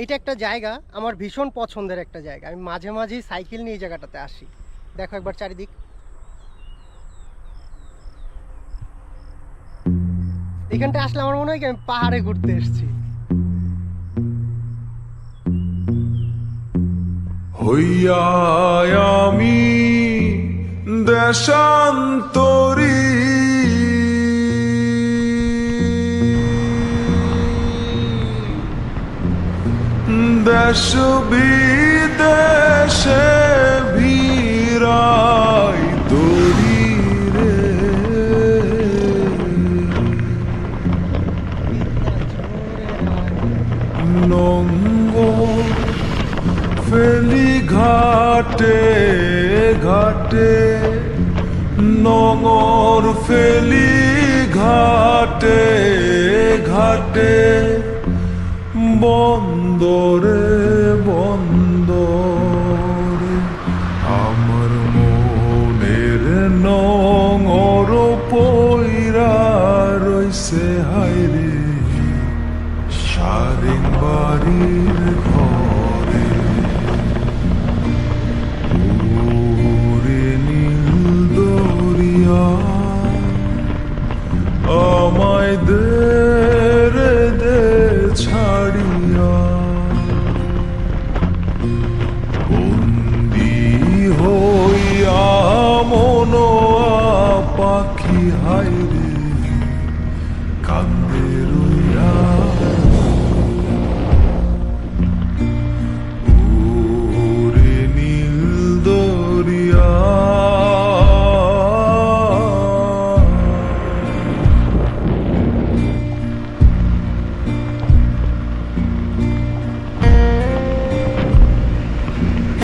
এইটা একটা জায়গা, আমার ভীষণ পছন্দের একটা জায়গা। আমি মাঝে মাঝেই সাইকেল নিয়ে জায়গাটাতে আসি। দেখো একবার চারিদিক। এখানটা আসলে আমার মনে হয় কি, আমি পাহাড়ে ঘুরতে এসেছি। হইয়া আমি দেশান্তরী দেশ বিদেশে ভিড়াই তরি রে। নঙ্গ ফেলি ঘাটে ঘাটে নঙর ফেলি ঘাটে ঘাটে। বন্দরে বন্দরে। আমার মনের নঙর পইরা রইছে হাইরে সারিং বাড়ির ঘরে। নীল দরিয়া। আমায় দে haydi Kan bir rüya.